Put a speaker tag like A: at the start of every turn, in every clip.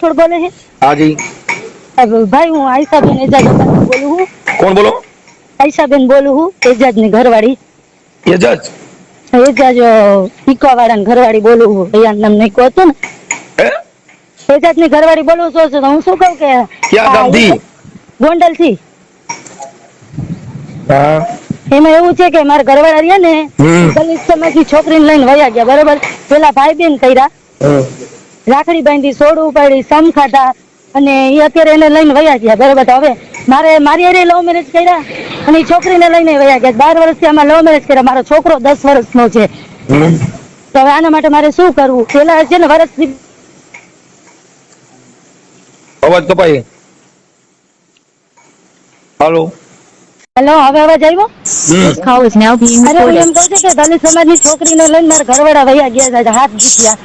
A: થોડ બોલે છે હવે ભાઈ હું આયશાબેન એજાજ બોલું હું
B: કોણ બોલો?
A: આયશાબેન બોલું હું એજાજની ઘરવાળી.
B: એજાજ? એજાજ
A: એજાજ ઈકવાવાળા ની ઘરવાળી બોલું હું અહીંયા નામ નાખ્યું હતું
B: હે
A: ને. એજાજની ઘરવાળી બોલું છું તો હું શું કહું કે
B: ક્યાં ગામથી?
A: ગોંડલથી
B: હા.
A: એમાં એવું છે કે મારા ઘરવાળા રહ્યા ને. દલિત સમાજની છોકરીને લઈને વયા ગયા બરોબર? પેલા ભાઈ બેન કર્યા. રાખડી બાંધી સોડું ઉપાડી સમ ખાધા અને એ અત્યારે એને લઈને વયા ગયા બરોબર તો હવે મારે મારી અરે લવ મેરેજ કર્યા અને એ છોકરીને લઈને વયા ગયા. બાર વર્ષથી આમાં લવ મેરેજ કર્યા. મારો છોકરો દસ વર્ષનો છે. તો હવે આના માટે મારે શું કરવું? પેલા છે ને વર્ષથી
B: અવાજ કપાય. હાલો.
A: હેલો હવે અવાજ આવ્યો? અરે હું એમ. કહું છું કે દલિત સમાજની છોકરીને લઈને મારા ઘરવાળા વયા ગયા હાથ જીત્યા.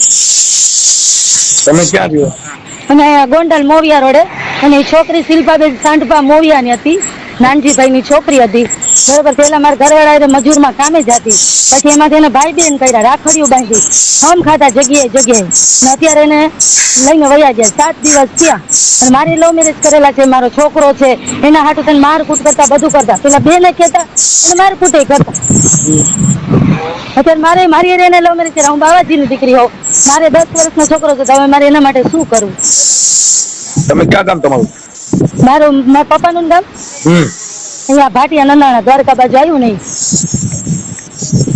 B: તમે ક્યાં રહ્યો.
A: અને ગોંડલ મોવિયા રોડે અને છોકરી શિલ્પાબેન સાંઢપા મોવિયાની હતી. નાનજીભાઈની છોકરી હતી. બરોબર પેલા મારા ઘરવાળા હારે મજૂરમાં કામે જ હતી પછી એમાં એને ભાઈ બેન કર્યા રાખડીઓ બાંધી. હમ ખાતા જગ્યાએ જગ્યાએ. ને અત્યારે એને લઈને વયા ગયા સાત દિવસ થયા. અને મારી લવ મેરેજ કરેલા છે મારો છોકરો છે. એના હાટુ તને મારકૂટ કરતા બધું કરતા. પેલા બેને કહેતા અને મારકૂટે કરતા. અત્યારે મારે મારી એને લવ મેરેજ કર્યા. હું બાવાજીની દીકરી હોઉં. મારે દસ વર્ષનો છોકરો છે તો હવે મારે એના માટે શું કરવું
B: તમે ક્યાં ગામ તમારું?
A: મારું મારા પપ્પાનું ગામ
B: હમ
A: અહીંયા ભાટિયા નંદાણા દ્વારકા બાજુ આવ્યું નહીં.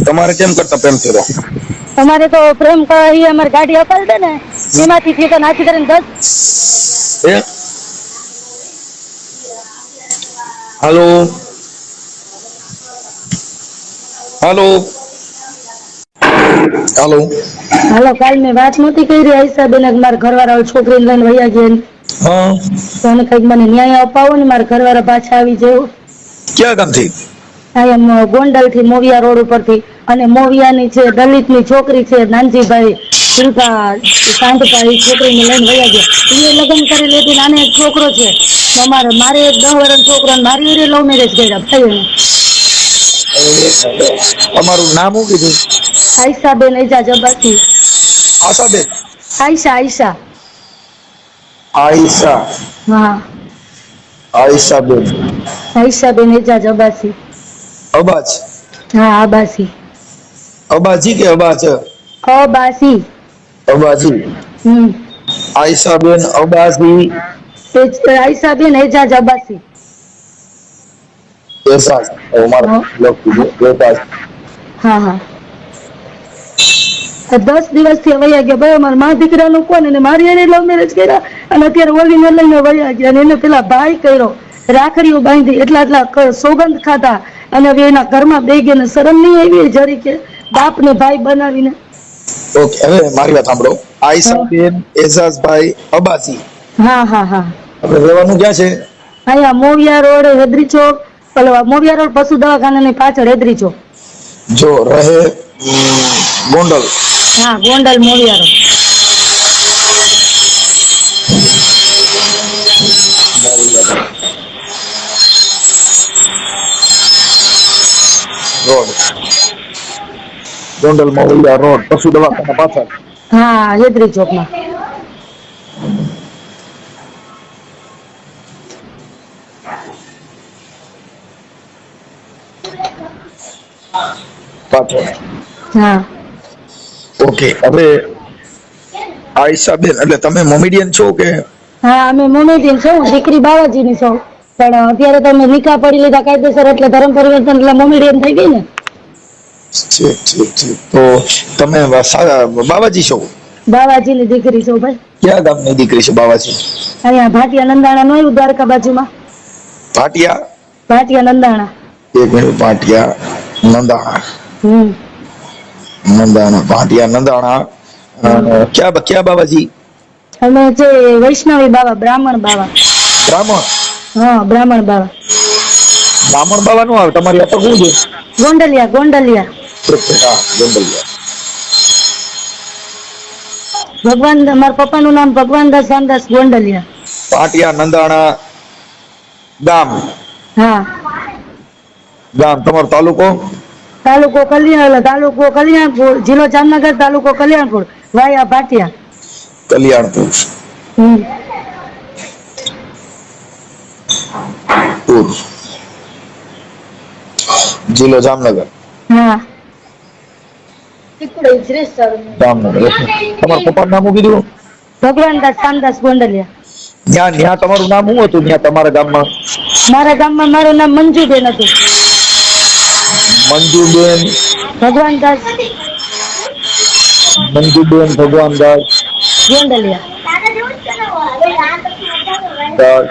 B: તમારે કેમ કરતા પ્રેમ થયો
A: તમારે તો પ્રેમ કરી અમારી ગાડી અપાલ દે ને એમાંથી થી નાખી કરીને દસ
B: હાલો? હાલો? હાલો?
A: હાલો કાલ મેં વાત નહોતી કરી. આઈસા બેન મારા ઘરવાળા છોકરીને લઈને વયા ગયા ને. કંઈક મને ન્યાય અપાવો ને મારા ઘરવાળા પાછા આવી જેવું.
B: ક્યાં ગામથી?
A: અહીંયા ગોંડલથી મોવિયા રોડ ઉપરથી. અને મોવિયાની છે દલિતની છોકરી છે નાનજીભાઈ શિલ્પા સાંતપા છોકરીને લઈને વયા ગયા. એ લગ્ન કરી લેતી નાને એક છોકરો છે. અમારે મારે એક દસ વર્ષ છોકરો મારી લવ મેરેજ કર્યા ભાઈ
B: તમારું નામ શું કીધું?
A: આયશા બેન એજાજ અબ્બાસી
B: આશાબેન?
A: આયશા આયશા.
B: આયશા.
A: હા.
B: આયશાબેન.
A: આયશા બેન એજાજ અબ્બાસી
B: અબાજ?
A: હા અબાસી.
B: અબાજી કે અબાજ?
A: અબાસી.
B: અબાજી.
A: હમ.
B: આયશાબેન અબાસી
A: એજ- આયશા બેન એજાજ અબાસી.
B: એસાસ ઓ લોક
A: હા. હા દસ દિવસથી વયા ગયા. ભાઈ અમારા મા દીકરાનું કોણ અને મારી એને લવ મેરેજ કર્યા. અને અત્યારે ઓલીને લઈને વયા ગયા અને એને પેલા ભાઈ કર્યો. રાખડીઓ બાંધી એટલા એટલા સોગંદ ખાધા. અને હવે એના ઘરમાં બે ગયા શરમ નહીં આવી જરી કે બાપ ને ભાઈ બનાવીને.
B: ઓકે હવે મારી વાત સાંભળો. આયશાબેન એઝાઝભાઈ અબાસી.
A: હા હા હા.
B: આપણે રહેવાનું ક્યાં છે?
A: અહીંયા મોવિયા રોડ હેદરી ચોક પેલો મોવિયા રોડ પશુ દવાખાનાની પાછળ હેદરી ચોક.
B: જો રહે ગોંડલ.
A: હા Gondal Moviya road.
B: Road. Gondal Movaliya road પશુ દવાખાના પાછળ.
A: હા હેદરી ચોકમાં.
B: પાછળ.
A: હા.
B: ઓકે હવે આયશાબેન એટલે તમે મોમેડિયન છો કે?
A: હા અમે મોમેડિયન છો દીકરી બાવાજીની છું. પણ અત્યારે તમે નિકાહ પડી લીધા કાયદેસર એટલે ધર્મ પરિવર્તન એટલે મોમેડીયન થઈ ગઈ ને.
B: ઠીક ઠીક ઠીક. તો તમે બાબાજી છો?
A: બાવાજીની દીકરી છો ભાઈ.
B: ક્યાં ગામની દીકરી છે બાવાજી?
A: અહીંયા ભાટિયા નંદાણા નો આવ્યું દ્વારકા બાજુમાં.
B: ભાટિયા?
A: ભાટિયા નંદાણા.
B: એક મિનિટ ભાટિયા નંદાણા.
A: હમ.
B: નંદાણા ભાટિયા નંદાણા. ક્યાં ક્યાં બાવાજી?
A: અમે જે વૈષ્ણવી બાવા બ્રાહ્મણ બાવા.
B: બ્રાહ્મણ?
A: હા બ્રાહ્મણ બાવા.
B: બ્રાહ્મણ બાવા નું આવે તમારી અટક શું છે?
A: ગોંડલિયા ગોંડલિયા.
B: ગોંડલિયા.
A: ભગવાન મારા પપ્પાનું નામ ભગવાનદાસ રામદાસ ગોંડલિયા.
B: પાટિયા નંદાણા ગામ.
A: હા.
B: ગામ તમારો તાલુકો?
A: તાલુકો કલ્યાણ તાલુકો કલ્યાણપુર જિલ્લો જામનગર તાલુકો કલ્યાણપુર. વાયા ભાટિયા
B: કલ્યાણપુર.
A: હમ.
B: જિલ્લો જામનગર
A: હા.
B: જામનગર તમારા પપ્પાનું નામ શું કીધું?
A: ભગવાન કામદાસ ગોંડલિયા.
B: ત્યાં ત્યાં તમારું નામ શું હતું? ત્યાં તમારા ગામમાં?
A: મારા ગામમાં મારું નામ મંજુબેન હતું.
B: મંજુબેન?
A: ભગવાન દાસ
B: મંજુબેન ભગવાન દાસ
A: ગોંડલિયા.
B: દાસ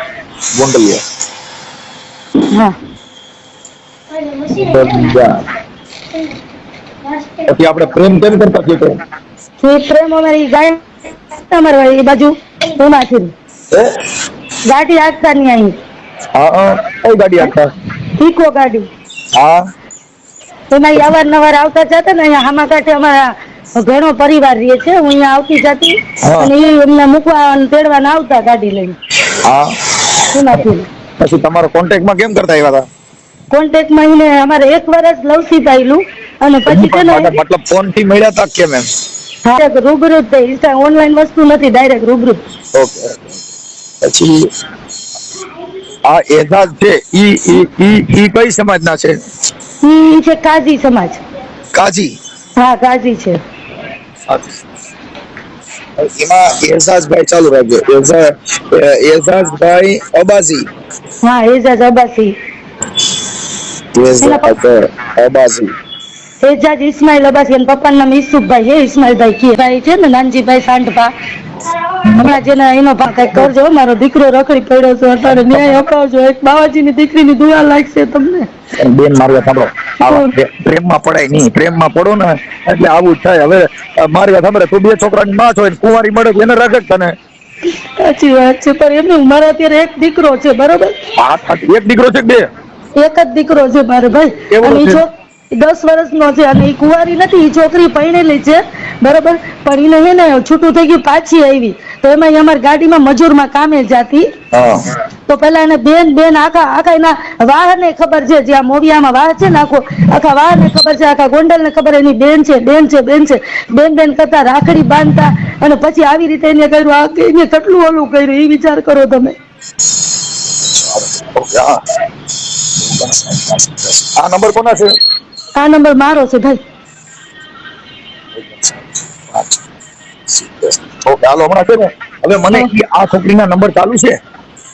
B: ગોંડલિયા.
A: હા
B: પછી આપણે પ્રેમ કેમ કરતા છીએ તો?
A: એ પ્રેમ અમારી ગાય અમારે એ બાજુ ઉમાથી ગાડી હાંકતા નહીં અહીં.
B: હા કઈ ગાડી આપતા
A: ઇકો ગાડી.
B: હા.
A: એમાં અવારનવાર આવતા જતા ને અહીંયા હામા કાંઠે અમારા ઘણો પરિવાર રહે છે. હું અહીંયા આવતી જતી અને એ એમને મૂકવા અને તેડવાના આવતા ગાડી લઈને.
B: હા.
A: એમાંથી.
B: પછી તમારો કોન્ટેક્ટમાં કેમ કરતા આવ્યા હતા
A: કોન્ટેક્ટમાં એને અમારે એક વર્ષ લવસી પાયેલું અને પછી
B: મતલબ ફોનથી મળ્યા હતા કેમ? એમ
A: ડાયરેક્ટ રૂબરૂ જ ઓનલાઈન વસ્તુ નથી ડાયરેક્ટ રૂબરૂ.
B: ઓકે પછી આ એજાજ છે ઈ ઈ ઈ ઈ કઈ સમાજના છે?
A: ઈ છે કાજી સમાજ.
B: કાજી?
A: હા કાજી છે.
B: એમાં એઝાઝભાઈ ચાલુ રાખજો. એઝા એઝાઝભાઈ અબાસી
A: હા એજાજ અબ્બાસી
B: અબાસી.
A: એજાજ ઇસ્માઇલ અબાસી. અને પપ્પાનું નામ ઈસુફભાઈ હે ઇસ્માઇલભાઈ કે. ભાઈ છે ને નાનજીભાઈ સાંઢભા. હમણાં જેને એનો ભાગ કઈ કરજો મારો દીકરો રખડી પડ્યો છે અત્યારે ન્યાય અપાવજો. એક બાવાજીની દીકરીની દુઆ લાગશે તમને.
B: બેન મારવા સાંભળો પ્રેમમાં પડાય નહીં પ્રેમમાં પડો ને એટલે આવું જ થાય. હવે મારવા સાંભળે તું બે છોકરાની માં છો ને કુંવારી મળે એને રાખે તને.
A: સાચી વાત છે પણ એમને મારે અત્યારે એક દીકરો છે બરોબર?
B: એક દીકરો છે બે?
A: એક જ દીકરો છે મારે ભાઈ. અને દસ વર્ષનો છે અને એ કુંવારી નથી એ છોકરી પરણેલી છે. બરોબર? પણ એને હે ને છૂટું થઈ ગયું પાછી આવી. તો એમાં અમારી ગાડીમાં મજૂરમાં કામે જાતી. તો પેલા એને બેન બેન આખા આખા એના વાહને ખબર છે જ્યાં મોવિયામાં વાહ છે ને આખો આખા વાહને ખબર છે આખા ગોંડલને ખબર એની બેન છે બેન છે બેન છે. બેન બેન કરતા રાખડી બાંધતા અને પછી આવી રીતે એને કર્યું આ એને કેટલું ઓલું કર્યું એ વિચાર કરો તમે.
B: આ નંબર કોના છે?
A: આ નંબર મારો છે ભાઈ.
B: ચાલો હમણાં છે ને હવે મને આ છોકરીના નંબર ચાલુ છે.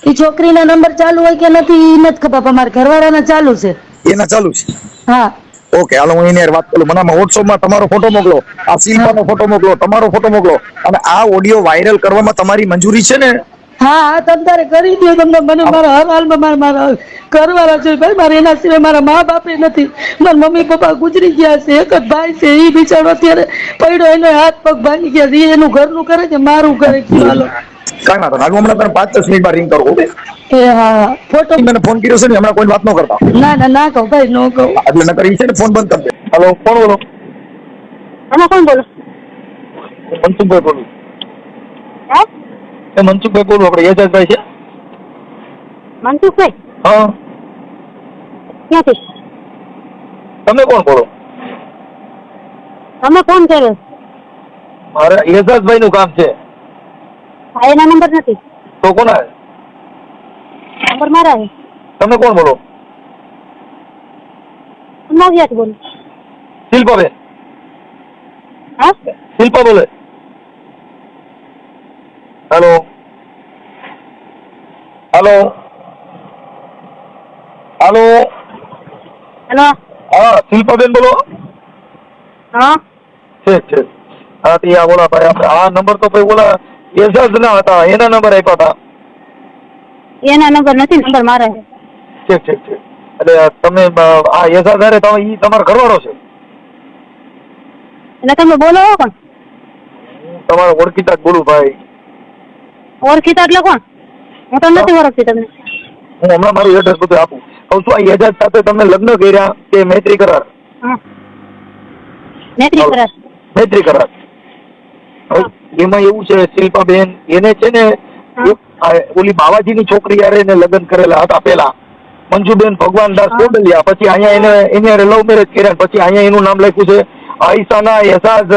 A: એ છોકરીના નંબર ચાલુ હોય કે નથી એ નથી ખબર પણ મારા ઘરવાળાના ચાલુ છે.
B: એના ચાલુ છે?
A: હા.
B: ઓકે હાલો હું એની વાત કરું. મને આમાં વોટ્સઅપમાં તમારો ફોટો મોકલો આ શિલ્પાનો ફોટો મોકલો તમારો ફોટો મોકલો. અને આ ઓડિયો વાયરલ કરવામાં તમારી મંજૂરી છે ને?
A: હા હા તમ તારે કરી દો તમને. મને મારા હર હાલમાં મારા મારા કરવાના છે ભાઈ. મારે એના સિવાય મારા મા બાપે નથી. મારા મમ્મી પપ્પા ગુજરી ગયા છે. એક જ ભાઈ છે. એ બિચારો અત્યારે પડ્યો એનો હાથ પગ ભાંગી ગયા છે. એનું ઘરનું કરે છે મારું કરે છે. હાલો.
B: કાંઈ વાંધો નહીં. હમણાં તને પાંચ દસ મિનિટમાં રિંગ કરો
A: એ હા હા. ફોટો
B: મને ફોન કર્યો છે ને હમણાં કોઈ વાત ન કરતા.
A: ના ના ના કહો ભાઈ ન કહો.
B: એટલે નકર ઈ છે ને ફોન બંધ કરી દે. હેલો કોણ બોલો?
A: આમાં કોણ બોલો?
B: મનસુખભાઈ બોલું.
A: હા?
B: એ મનસુખભાઈ બોલું આપણે એજાજભાઈ છે?
A: મનસુખભાઈ?
B: હા.
A: ક્યાંથી?
B: તમે કોણ બોલો?
A: તમે કોણ કરો
B: મારે એજાજભાઈ નું કામ છે.
A: હા એના નંબર નથી.
B: તો કોના?
A: નંબર મારા છે.
B: તમે કોણ બોલો?
A: નવ્યાથી બોલો.
B: શિલ્પાબેન.
A: હા?
B: શિલ્પા બોલે હેલો હેલો હલો
A: હેલો
B: હા શિલ્પાબેન બોલો.
A: હા?
B: છે છે હા તે આ બોલા ભાઈ આપણે આ નંબર તો ભાઈ બોલા એજાજ ના હતા એના નંબર આપ્યા હતા.
A: એના નંબર નથી નંબર મારા. છે
B: ઠીક ઠીક. એટલે તમે આ એજાજ હારે તમે ઈ તમારો ઘરવાળો છે?
A: એટલે તમે બોલો કોણ?
B: તમારો ઓળખીતા ગુરુ ભાઈ.
A: ઓળખીતા એટલે કોણ? હું તો નથી ઓળખતી તમને.
B: હું હમણાં મારું એડ્રેસ બધું આપું. કહું છું આ એજાજ સાથે તમને લગ્ન કર્યા કે મૈત્રી કરાર?
A: હા. નેત્રી કરાર.
B: મૈત્રી કરાર. એમાં એવું છે શિલ્પાબેન એને છે ને ઓલી બાવાજીની છોકરી યારે એને લગ્ન કરેલા હતા પેલા મંજુબેન ભગવાન
A: દાસ
B: કોડલિયા પછી અહીંયા એને એની યારે લવ મેરેજ કર્યા પછી અહીંયા એનું નામ લખ્યું છે આઈસાના એઝાઝ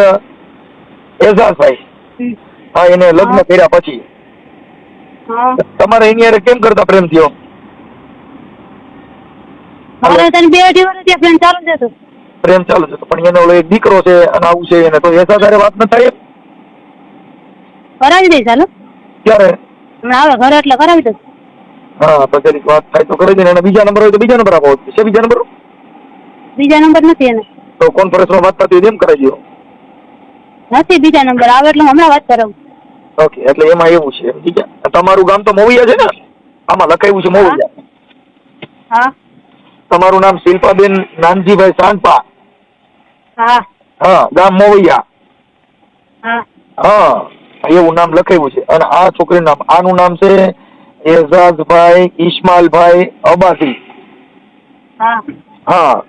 B: એઝાઝભાઈ.
A: ભાઈ
B: હા એને લગ્ન કર્યા પછી. તમારે એની હારે કેમ કરતા પ્રેમ થયો?
C: મારે તને બે અઢી ત્યાં ફ્રેન્ડ ચાલુ છે
B: પ્રેમ ચાલુ છે તો પણ એનો એક દીકરો છે અને આવું છે એને તો એસા તારે વાત ન થાય?
C: કરાવી દઈશ હાલો.
B: ક્યારે?
C: આવે ઘરે એટલે કરાવી દઈશ.
B: હા તો જરીક વાત થાય તો કરી દે અને બીજા નંબર હોય તો બીજા નંબર આપો. છે બીજા નંબર?
C: બીજા નંબર નથી એને.
B: તો કોન્ફરન્સમાં વાત થતી એમ કરાવી દો
C: નથી બીજા નંબર આવે એટલે હમણાં વાત કરાવું.
B: ઓકે એટલે એમાં એવું છે ઠીક છે? તમારું ગામ તો મોવિયા છે ને? આમાં લખાયું છે મોવિયા
C: હા.
B: તમારું નામ શિલ્પાબેન નાનજીભાઈ સાંપા
C: હા.
B: હા ગામ મોવૈયા
C: હા.
B: હા એવું નામ લખાયું છે. અને આ છોકરીનું નામ આનું નામ છે એઝાઝભાઈ ઈસ્માલભાઈ અબાસી.
C: હા.
B: હા.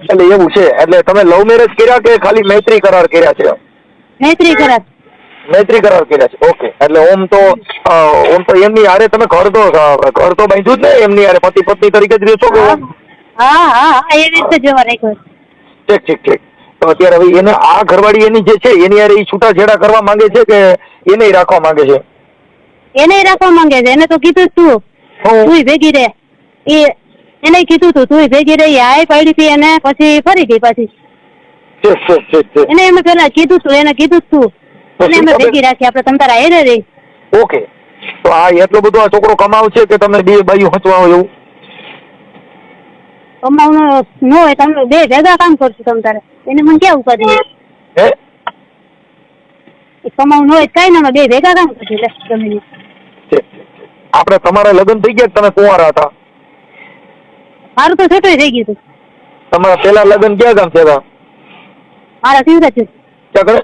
B: એટલે એવું છે. એટલે તમે લવ મેરેજ કર્યા કે ખાલી મૈત્રી કરાર કર્યા છે?
C: મૈત્રી કરાર.
B: મૈત્રી કરાર કર્યા છે. ઓકે એટલે ઓમ તો ઓમ તો એમની હારે તમે ઘર તો ઘર તો બાંધ્યું જ ને એમની હારે પતિ પત્ની તરીકે જ રહેશો કે
C: હા હા હા રીતે જવા રાખ્યો
B: ઠીક ઠીક ઠીક. તો અત્યારે હવે એને આ ઘરવાળી એની જે છે એની હારે ઈ છૂટાછેડા કરવા માંગે છે કે એને રાખવા માંગે છે?
C: એને રાખવા માંગે છે. એને તો કીધું તું.
B: હું?
C: ભેગી રહે એ એને કીધું તું તું ભેગી રહી. આય પડી હતી એને પછી ફરી ગઈ પાછી. એને એમ પેલા કીધું તું એને કીધું તું. એને અમે ભેગી રાખી આપણે તમ તારા હેરે રહી
B: ઓકે. તો આ એટલો બધો આ છોકરો કમાવ છે કે તમે બે બાયું હચવાઓ એવું?
C: કમાવનો ન હોય તમે બે ભેગા કામ કરશો તમ તારે એને મને ક્યાં ઉપાધિ
B: હે?
C: કમાવું ન હોય કઈ ના બે ભેગા કામ કરશો લે.
B: આપણે તમારા લગ્ન થઈ ગયા તમે કુંવારા હતા?
C: મારું તો છોટું થઈ ગયું
B: તમારા પેલા લગ્ન ક્યાં ગામ થયા
C: મારા સિંધા છે.
B: ક્યાં કરે?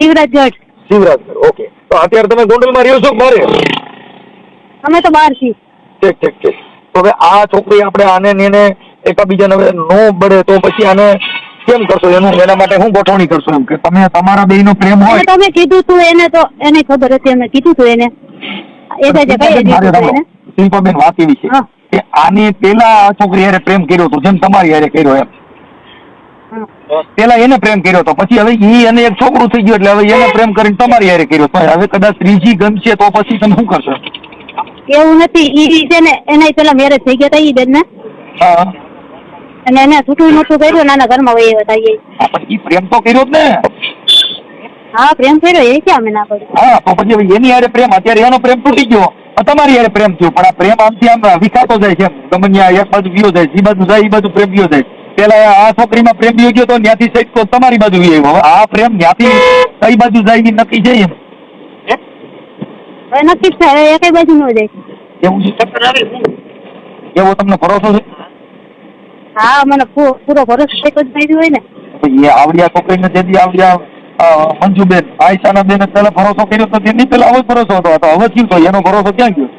C: શિવરાજ જટ
B: શિવરાજ ઓકે. તો અત્યારે તમે ગોંડલમાં રહ્યો છો બારે?
C: અમે તો બહાર છીએ.
B: ઠીક ઠીક ઠીક. તો હવે આ છોકરી આપણે આને ને એકાબીજાને હવે નો બળે તો પછી આને કેમ કરશો? એનું એના માટે હું ગોઠવણી કરશો એમ કે તમે તમારા બેયનો પ્રેમ હોય.
C: તમે કીધું તું એને તો એને ખબર હતી અમે કીધું તું એને. એ તો જે કઈ
B: શિલ્પાબેન, વાત એવી છે. કે આની પેલા આ છોકરી હારે પ્રેમ કર્યો હતો જેમ તમારી હારે કર્યો એમ. પેલા એને પ્રેમ કર્યો હતો પછી હવે ઈ અને એક છોકરું થઈ ગયું એટલે હવે એને પ્રેમ કરીને તમારી હારે કર્યો. તો હવે કદાચ ત્રીજી ગમશે તો પછી તમે શું કરશો?
C: એવું નથી ઈ છે ને એના પેલા મેરેજ થઈ ગયા હતા ઈ બેન ને
B: હા.
C: અને એને છૂટું નહોતું કર્યું નાના ઘરમાં વહી હતા
B: એ ઈ પ્રેમ તો કર્યો જ ને.
C: હા પ્રેમ કર્યો એ ક્યાં અમે ના પડી
B: હા તો પછી હવે એની હારે પ્રેમ અત્યારે એનો પ્રેમ તૂટી ગયો. તમારી હારે પ્રેમ થયો પણ આ પ્રેમ આમથી આમ વિકાતો જાય છે. ગમે એક બાજુ વિયો જાય એ બાજુ જાય એ બાજુ પ્રેમ વિયો જાય. પેલા આ છોકરીમાં પ્રેમ યોગ્ય તો ત્યાંથી સહિત તો તમારી બાજુ આવ્યો. આ પ્રેમ ત્યાંથી કઈ બાજુ જાય નક્કી છે એમ?
C: નક્કી થાય એ કઈ બાજુ નો જાય.
B: એવું છે? એવો તમને ભરોસો છે?
C: હા મને પૂરો ભરોસો છે જ થઈ હોય ને.
B: એ આવડિયા છોકરીને જેથી આવડિયા મંજુબેન આયશાના બેન પેલા ભરોસો કર્યો તો તેની પેલા હવે ભરોસો હતો. તો હવે થયું તો એનો ભરોસો ક્યાં ગયો?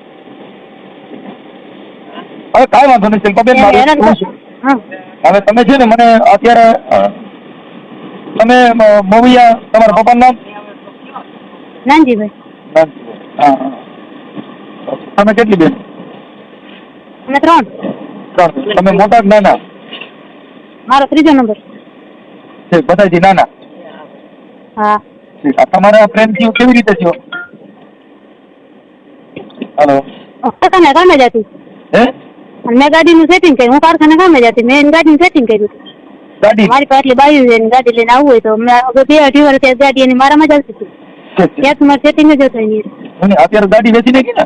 B: હવે કાંઈ વાંધો નહીં શિલ્પાબેન મારું?
C: હા.
B: હવે તમે છે ને મને અત્યારે તમે મોવિયા તમારા પપ્પાનું નામ?
C: નાનજીભાઈ.
B: હા. તમે કેટલી બેન?
C: અમે ત્રણ.
B: ત્રણ. તમે મોટા કે નાના?
C: મારો ત્રીજો નંબર.
B: છે બધાથી નાના?
C: હા.
B: છે. તમારા પ્રેમથી કેવી રીતે થયો? હેલો.
C: તમે તમે જતી
B: હે?
C: મેં ગાડીનું સેટિંગ કર્યું. હું કારખાને કામે જતી મેં એની ગાડીનું સેટિંગ કર્યું.
B: ગાડી?
C: મારી પાસે બાયું છે એની ગાડી લઈને આવવું હોય તો મેં બે અઢી વર્ષ ત્યાં ગાડી એની મારામાં જ આવતી હતી. ત્યાં તો મારે સેટિંગ જ હતું એની.
B: અત્યારે ગાડી વેચી નાખી ને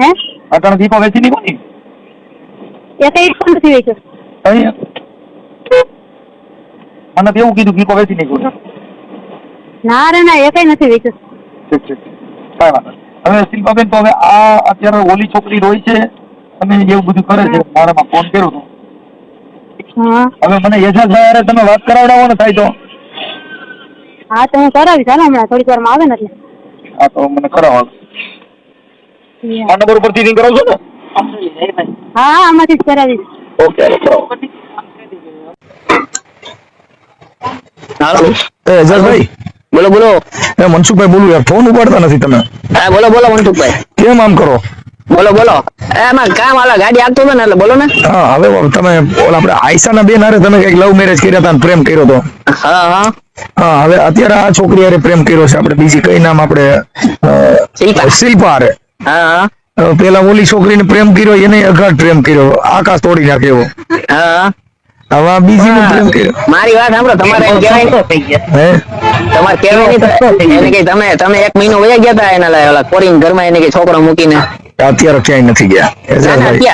C: હે?
B: અટાણે દીપો વેચી નાખો ને
C: એ કઈ પણ નથી વેચ્યો.
B: મને તો એવું કીધું દીપો વેચી નાખ્યો
C: ના રે ના એ કઈ નથી વેચ્યો.
B: ઠીક ઠીક કાંઈ વાંધો હવે શિલ્પાબેન તો હવે આ અત્યારે ઓલી છોકરી રોઈ છે. અને એવું બધું કરે છે મારામાં ફોન કર્યો હતો
C: હા.
B: હવે મને યશા સાહેબ તમે વાત કરાવડાવો ને થાય તો.
C: હા તો હું કરાવી હાલો હમણાં થોડીક વારમાં આવે ને એટલે.
B: હા તો મને કરાવો. આ નંબર ઉપરથી રિંગ કરાવશો ને?
C: હા હા આમાંથી જ કરાવીશ.
B: ઓકે હાલો
D: એ એજાઝભાઈ
E: બોલો બોલો.
D: એ મનસુખભાઈ બોલું યાર ફોન ઉપાડતા નથી તમે.
E: હા બોલો બોલો મનસુખભાઈ.
D: કેમ આમ કરો?
E: બોલો બોલો. એમાં કામ આલા ગાડી આપતો હતો ને એટલે બોલો ને.
D: હા હવે તમે ઓલા આપણે આયશાના બેન હારે તમે કંઈક લવ મેરેજ કર્યા હતા પ્રેમ કર્યો હતો
E: હા હા.
D: હા હવે અત્યારે આ છોકરી હારે પ્રેમ કર્યો છે. આપણે બીજી કઈ નામ આપણે
E: શિલ્પા.
D: હારે.
E: હા
D: પેલા ઓલી છોકરીને પ્રેમ કર્યો એને અઘાટ પ્રેમ કર્યો. આકાશ તોડી નાખ્યો એવો.
E: હા.
D: હવે બીજી નું પ્રેમ કર્યો.
E: મારી વાત સાંભળો તમારે કહેવાય
D: હે?
E: તમારે કહેવાય નહીં એને કે તમે તમે એક મહિનો વયા ગયા હતા એના લા- ઓલા કોરિંગ ઘરમાં એને કે છોકરો મૂકીને?
D: અત્યારે ક્યાંય નથી ગયા.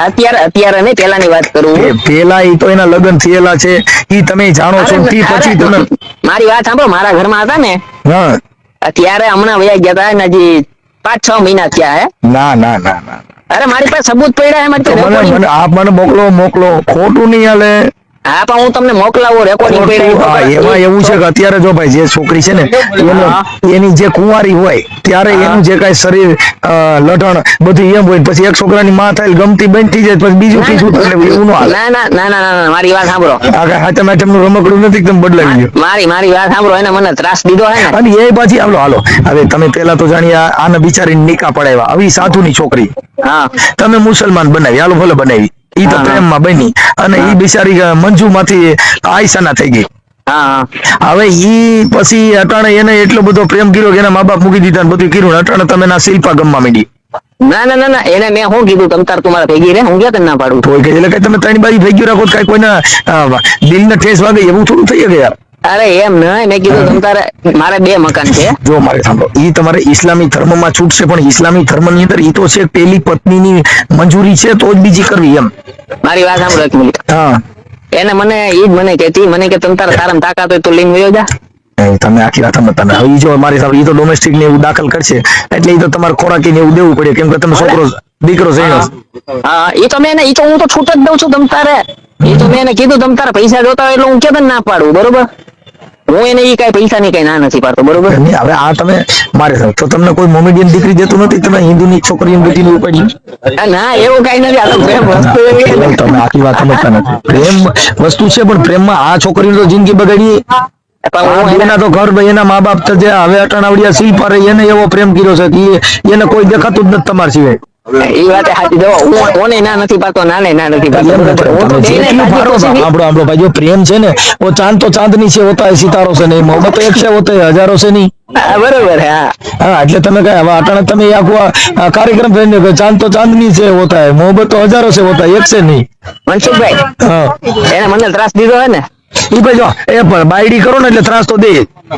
E: અત્યારે અત્યારે નહીં પેલા ની વાત કરું
D: પેલા ઈ તો એના લગ્ન થયેલા છે. ઈ તમે જાણો છો તી પછી તમે
E: મારી વાત સાંભળો મારા ઘરમાં હતા ને
D: હા.
E: અત્યારે હમણાં વયા ગયા હતા એના હજી પાંચ છ મહિના થયા હે?
D: ના ના ના ના
E: અરે મારી પાસે સબૂત પડ્યા એમાં
D: તો મને મને આપ મને મોકલો મોકલો. ખોટું નહીં હાલે.
E: હા પણ હું તમને મોકલાવો રેકોર્ડિંગ
D: એમાં એવું છે કે અત્યારે જો ભાઈ જે છોકરી છે ને એની જે કુંવારી હોય ત્યારે એનું જે કાંઈ શરીર લઢણ બધું એમ હોય પછી એક છોકરાની માં થાય ગમતી બની થઈ જાય પછી બીજું કીધું એટલે એવું ના
E: ના ના ના મારી વાત સાંભળો.
D: હા તમે તમને રમકડું નથી તમે બદલાવી ગયો
E: મારી મારી વાત સાંભળો એને મને ત્રાસ દીધો હે ને.
D: અને એ પાછી હાલો હાલો. હવે તમે પેલા તો જાણી આને બિચારીને નિકા પડાવ્યા. આવી સાધુની છોકરી.
E: હા.
D: તમે મુસલમાન બનાવી. હાલો ભલે બનાવી. ઈ તો. પ્રેમમાં બની અને ઈ બિચારી મંજુ માંથી આયસાના થઈ ગઈ. હવે ઈ પછી અટાણે એને એટલો બધો પ્રેમ કર્યો કે એના મા બાપ મૂકી દીધા બધું કર્યું અટાણે તમે ના શિલ્પા ગમવા માંડી.
E: ના ના ના ના એને મેં શું કીધું? તમ તાર તું મારા ભેગી રે હું ક્યાં તને ના પાડું?
D: એટલે કઈ તમે ત્રણ બારી ભેગી રાખો કઈ કોઈના દિલ દિલને ઠેસ વાગે એવું થોડું થઈ યાર
E: અરે એમ નહીં મેં કીધું તમ તારે મારે બે મકાન છે.
D: જો મારે સાંભળો ઈ તમારે ઇસ્લામી ધર્મમાં છૂટશે પણ ઇસ્લામી ધર્મની અંદર ઈ તો છે પેલી પત્નીની મંજૂરી છે તો જ બીજી કરવી એમ.
E: મારી વાત સાંભળો એક મિનિટ.
D: હા.
E: એને મને ઈ જ મને કહેતી મને કે તમ તારે તારમ તાકાત હોય તો લઈને વયો જા.
D: તમે આખી વાત સમજતા તમે હવે જો મારી સામે ઈ તો ડોમેસ્ટિક ને એવું દાખલ કરશે એટલે ઈ તો તમારે ખોરાકી ને એવું દેવું પડે કેમ કે તમે છોકરો દીકરો છે છો.
E: હા. એ તો મેં એ ઈ તો હું તો છૂટ જ દઉં છું તમ તારે. એ તો મેં એને કીધું તમ તારે પૈસા જોતા હોય એટલે હું કેમ ના પાડું બરોબર? હું એને એ કઈ પૈસા ની કઈ ના નથી પાડતો બરોબર?
D: હવે આ તમે મારે તો તમને કોઈ મોમેડિયન દીકરી દેતું નથી? તમે હિન્દુ ની છોકરી બેટી
E: ની ઉપાડી ના એવું કઈ નથી આ તો પ્રેમ વસ્તુ એવી
D: તમે આખી વાત સમજતા નથી. પ્રેમ વસ્તુ છે પણ પ્રેમમાં આ છોકરીની તો જિંદગી બગાડી એના
E: હું એને
D: તો ઘર એના મા બાપ તો જે હવે અટાણાવડિયા સિંહ પર એને એવો પ્રેમ કર્યો છે કે એને કોઈ દેખાતું જ નથી તમારા સિવાય.
E: પ્રેમ છે ને ચાંદ તો
D: ચાંદની છે હોતા સિતારો છે ને મોહબ્બત એક છે હોતા હજારો છે
E: નહીં બરોબર હા
D: હા એટલે તમે કઈ હવે અટાણે તમે આખો કાર્યક્રમ થઈને ચાંદ તો ચાંદની છે હોતા મોહબ્બત તો હજારો છે હોતા એક છે નહીં
E: મનસુખભાઈ
D: હા
E: એને મને ત્રાસ દીધો હોય ને
D: ઈ ભાઈ જો એ પણ બાયડી કરો ને એટલે ત્રાસ તો દે.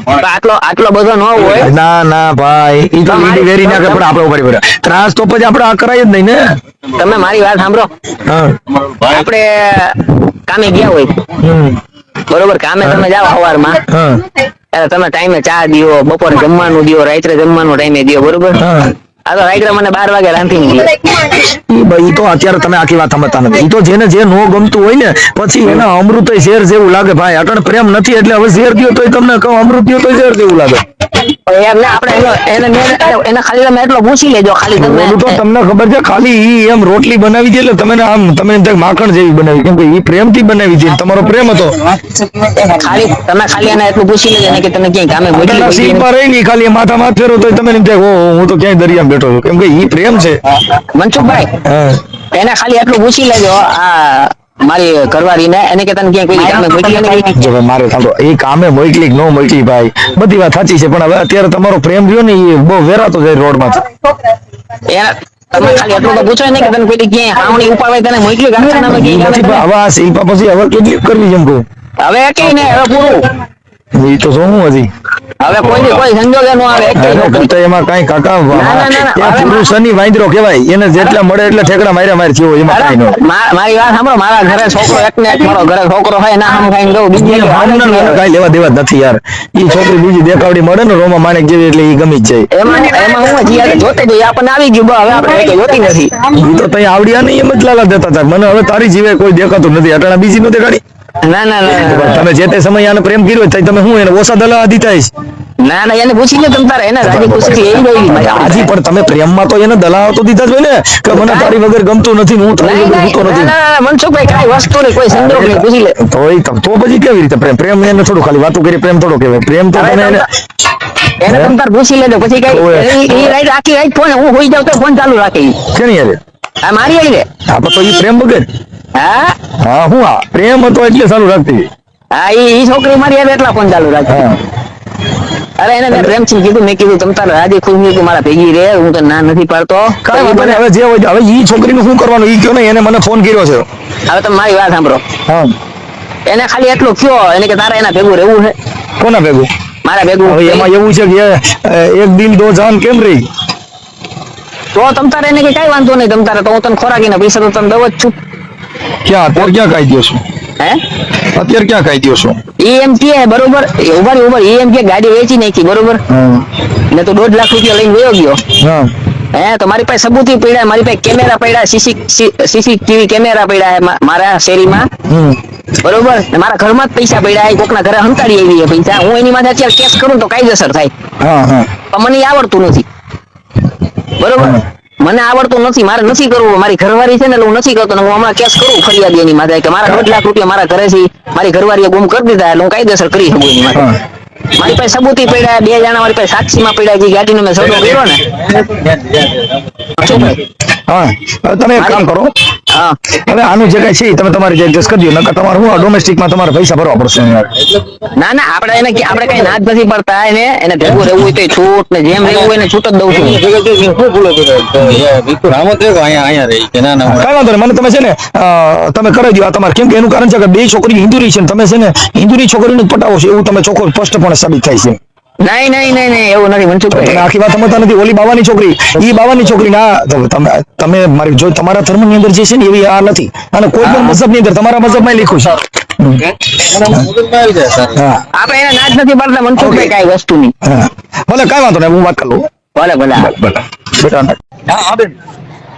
E: આટલો આટલો બધો ન હોય.
D: ના ના ભાઈ ઈ તો ઈડી વેરી નાખે પણ આપણે ઉપર પડે. ત્રાસ તો પછી આપણે આ કરાય જ નહીં ને.
E: તમે મારી વાત સાંભળો.
D: હા.
E: આપણે કામે ગયા હોય. બરોબર કામે તમે જાઓ સવારમાં. તમે ટાઈમે ચા દિયો બપોરે જમવાનું દિયો રાત્રે જમવાનું ટાઈમે દિયો બરોબર?
D: હા.
E: આ તો રાત્રે મને બાર વાગે રાંધીને
D: ઈ તો અત્યારે તમે આખી વાત સમજતા નથી. ઈ તો જેને જે નો ગમતું હોય ને પછી એના અમૃત શેર જેવું લાગે. ભાઈ અટણ પ્રેમ નથી એટલે હવે શેર દો તોય તમને કહું અમૃત દો તોય શેર જેવું લાગે.
E: ખાલી ખાલી
D: ખાલી માખણ જેવી બનાવી. કેમ કે ઈ પ્રેમથી બનાવી છે તમારો પ્રેમ હતો.
E: ખાલી તમે ખાલી એને એટલું પૂછી લેજો કે તમે ક્યાંય કામે
D: ખાલી માથા માથ ફેરો તો તમે એમ હું તો ક્યાંય દરિયામાં બેઠો છું કેમ કે ઈ પ્રેમ છે.
E: મનસુખભાઈ એને ખાલી એટલું પૂછી લેજો આ મારી ઘરવાળીને. એને કે તને ક્યાંય કોઈ કામે મોકલી
D: જો મારે સાંભળો એ કામે મોકલી કે ન મોકલી ભાઈ બધી વાત સાચી છે પણ હવે અત્યારે તમારો પ્રેમ રહ્યો ને એ બહુ વેરાતો જાય
E: રોડમાં તમે ખાલી એટલું તો પૂછો ને કે તને કોઈ ક્યાંય હાવણી તને મોકલી
D: હવે આ શિલ્પા પછી હવે કેટલી કરવી જેમ કહું?
E: હવે કઈ ને હવે પૂરું.
D: એ તો શું હજી.
E: હવે કોઈ કોઈ સંજોગે નો આવે
D: એમાં કઈ કાકા પુરુષની વાંદરો કહેવાય. એને જેટલા મળે એટલા ઠેકડા માર્યા માર થયો એમાં કઈ
E: અરે, મારી વાત સાંભળો મારા ઘરે છોકરો એક ને એક મારો ઘરે છોકરો હોય ના આમ ખાઈને જવું બીજી એક હાલે જ નહીં.
D: કઈ લેવા દેવા નથી યાર. ઈ છોકરી બીજી દેખાવડી મળે ને રોમા માણેક જેવી એટલે ઈ ગમી જ જાય.
E: એમાં એમાં હું હજી જોતે જોઈએ આપણને આવી ગયું હવે આપણે જોતી નથી.
D: ઈ તો તઈ આવડ્યા નહીં એમ જ લાલા દેતા હતા મને હવે તારી જીવે કોઈ દેખાતું નથી. અટાણા બીજી નો દેખાડી.
E: ના ના ના, ના
D: તમે જે તે સમય આને પ્રેમ કર્યો તઈ તમે હું એને ઓછા દલા દીધા.
E: ના ના એને પૂછી લે તમ તારે એને રાજી ખુશીથી એવી ગઈ
D: હાજી પણ તમે પ્રેમમાં તો એને દલાવ તો દીધા જ હોય ને કે મને તારી વગર ગમતું નથી હું તારી વગર ગમતો નથી.
E: મનસુખભાઈ કઈ વસ્તુ નહીં કોઈ સંદર્ભ નહીં પૂછી લે.
D: તો ઈ તો પછી કેવી રીતે પ્રેમ? પ્રેમ એને થોડું ખાલી વાતો કરી પ્રેમ થોડો કહેવાય. પ્રેમ તો તમે એને
E: એને તમ તાર પૂછી લેજો પછી કઈ. એ- એ રાઈટ આખી રાઈટ ફોન હું હોઈ જાવ તો ફોન ચાલુ રાખી.
D: કેની યારે
E: આ મારી આવી લે
D: હા તો ઈ પ્રેમ વગર.
E: હા?
D: હા હું આ? પ્રેમ હતો એટલે સારું રાખતી.
E: હા ઈ છોકરી મારી આવે એટલા ફોન ચાલુ રાખે. અરે એને મેં પ્રેમથી કીધું મેં કીધું તમ તારે રાજી ખુશ તું મારા ભેગી રે હું તો ના નથી પાડતો.
D: હવે જે હોય હવે ઈ છોકરીનું શું કરવાનું? ઈ કયો ને એને મને ફોન કર્યો છે.
E: હવે તમે મારી વાત સાંભળો.
D: હા.
E: એને ખાલી એટલું કયો એને કે તારે એના ભેગું રહેવું છે.
D: કોના ભેગું?
E: મારા ભેગું.
D: હવે એમાં એવું છે કે એક દિન દો જાન કેમ રહી?
E: તો તમ તારે એને કે કઈ વાંધો નહીં તમ તારે તો હું તને ખોરાકીને પૈસા તો તને દઉં જ છું.
D: ક્યાં અત્યારે ક્યાં કાઈ દ્યો છો?
E: હે?
D: અત્યારે ક્યાં કાઈ દ્યો છો
E: એમ કે બરોબર? ઊભા ઊભા એમ કે ગાડી વેચી નાખી બરોબર? ને તો દોઢ લાખ રૂપિયા લઈને વયો ગયો.
D: હા.
E: હે તો મારી પાસે સબૂતી પડ્યા મારી પાસે કેમેરા પડ્યા સીસી સીસીટીવી કેમેરા પડ્યા મારા શેરીમાં. બરોબર? ને મારા ઘરમાં જ પૈસા પડ્યા કોકના ઘરે હંતાડી આવી પૈસા. હું એની માથે અત્યારે કેસ કરું તો કાયદેસર થાય. પણ મને આવડતું નથી. બરોબર? મને આવડતું નથી મારે નથી કરવું મારી ઘરવાળી છે ને એટલે હું નથી કરતો હું હમણાં કેસ કરું ફરિયાદ એની માથે કે મારા દોઢ લાખ રૂપિયા મારા ઘરેથી મારી ઘરવાળીએ ગુમ કરી દીધા એટલે હું કાયદેસર કરી શકું એની માથે. મારી પાસે સબૂતી પડ્યા બે જણા મારી પાસે સાક્ષીમાં પડ્યા જે ગાડી નો મેં સોદો કર્યો ને?
D: હા. તમે એક કામ કરો.
E: હા.
D: હવે આનું જે કઈ છે તમે તમારી એડજસ્ટ કરી દો નકર તમારે હું ડોમેસ્ટિકમાં તમારે પૈસા ભરવા પડશે
E: ના ના આપણે એને આપણે કઈ ના નથી પડતા એને. એને ભેગું રહેવું હોય તો છૂટ ને જેમ રહેવું હોય ને છૂટ જ દઉં છું.
D: કઈ વાંધો મને તમે છે ને તમે કરાવી દો. આ તમારે કેમ કે એનું કારણ છે કે બે છોકરી હિન્દુની છે તમે છે ને હિન્દુની છોકરીને પટાવો છો. એવું તમે ચોખ્ખો સ્પષ્ટપણે સાબિત થાય છે.
E: નહીં નહીં નહીં નહીં એવું નથી મનસુખભાઈ
D: આખી વાત સમજતા નથી. ઓલી બાવાની છોકરી ઈ બાવાની છોકરી ના તમે તમે મારી જો તમારા ધર્મની અંદર જે છે ને એવી આ નથી. અને કોઈ પણ મઝહબની અંદર તમારા મઝહબમાં લખ્યું છે. હા.
E: આપણે એના નાચ નથી પાડતા મનસુખભાઈ કઈ વસ્તુ
D: ની ભલે કઈ વાંધો નહીં હું વાત કરું. ભલે
E: ભલે. ભલે
D: બેટા.
B: હા હા બેન.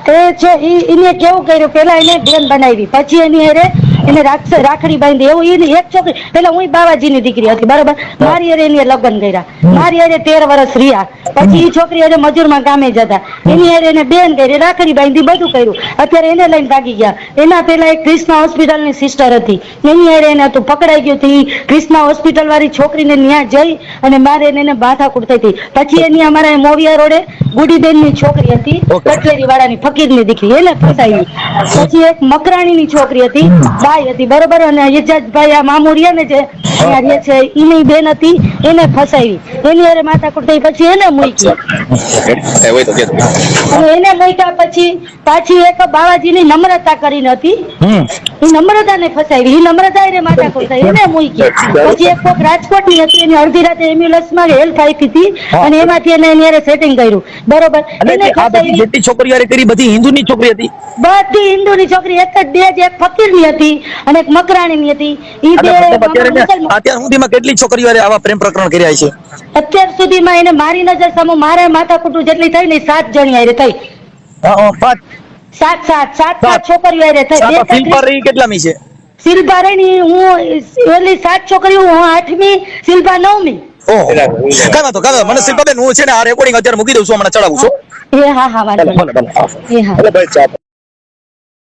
A: છે એને કેવું કર્યું? પેલા એને બેન બનાવી. પછી એની હારે એને રાખડી બાંધી. એવું એની એક છોકરી પેલા હું બાવાજીની દીકરી હતી બરોબર? મારી હારે એની લગ્ન કર્યા. મારી હારે તેર વર્ષ રહ્યા. પછી એ છોકરી હારે મજૂરમાં કામે જતા. એની હારે એને બેન કરી રાખડી બાંધી બધું કર્યું. અત્યારે એને લઈને ભાગી ગયા. એના પેલા એક ક્રિષ્ના હોસ્પિટલની સિસ્ટર હતી. એની હરે એને હતું પકડાઈ ગયું હતી ક્રિષ્ના હોસ્પિટલ વાળી છોકરીને ત્યાં જઈ અને મારે એને એને માથાકૂટ થઈ હતી. પછી એની અમારા મોવિયા રોડે ગુડીબેનની છોકરી હતી. કટલેરી વાળાની ફકીરની દીકરી એટલે પોતાની પછી એક મકરાણીની છોકરી હતી બાઈ હતી બરોબર? અને એજાજભાઈ આ મામુ રહ્યા ને જે અહીંયા છે એની બેન હતી એને ફસાવી એની અરે માથાકૂટ થઈ પછી એને મૂકી. અને એને મૂક્યા પછી પાછી એક બાવાજીની નમ્રતા કરીને હતી.
D: એ
A: એ નમ્રતાને ફસાવી એ નમ્રતા એને માથાકૂટ થઈ એને મૂકી. પછી એક કોક રાજકોટની હતી એની અડધી રાતે એમ્બ્યુલન્સમાં હેલ્પ આપી હતી અને એમાંથી એને એની અરે સેટિંગ કર્યું. બરોબર? એને
D: છોકરીઓ કરી બધી હિન્દુની છોકરી હતી.
A: બધી હિન્દુની છોકરી એક જ બે જ એક ફકીરની હતી અને એક મકરાણીની હતી. ઈ બે
D: અત્યારે સુધીમાં કેટલી છોકરીઓ આવા પ્રેમ પ્રકરણ કર્યા છે?
A: અત્યાર સુધીમાં એને મારી નજર સામે મારે માથાકૂટું જેટલી થઈ ને સાત જણી હારે થઈ.
D: પાંચ
A: સાત. સાત સાત સાત છોકરીઓ હારે થઈ. બે
D: ફિલ્મ પર
A: છોકરી-
D: કેટલામી છે?
A: શિલ્પા ની હું ઓલી સાત છોકરીઓ હું આઠમી શિલ્પા નવમી.
D: ઓહો. વાંધો કઈ વાંધો. મને શિલ્પાબેન હું છે ને આ રેકોર્ડિંગ અત્યારે મૂકી દઉં છું હમણાં ચડાવું છું.
A: એ હા હા વાંધો નહીં. એ હા
D: ભાઈ ચા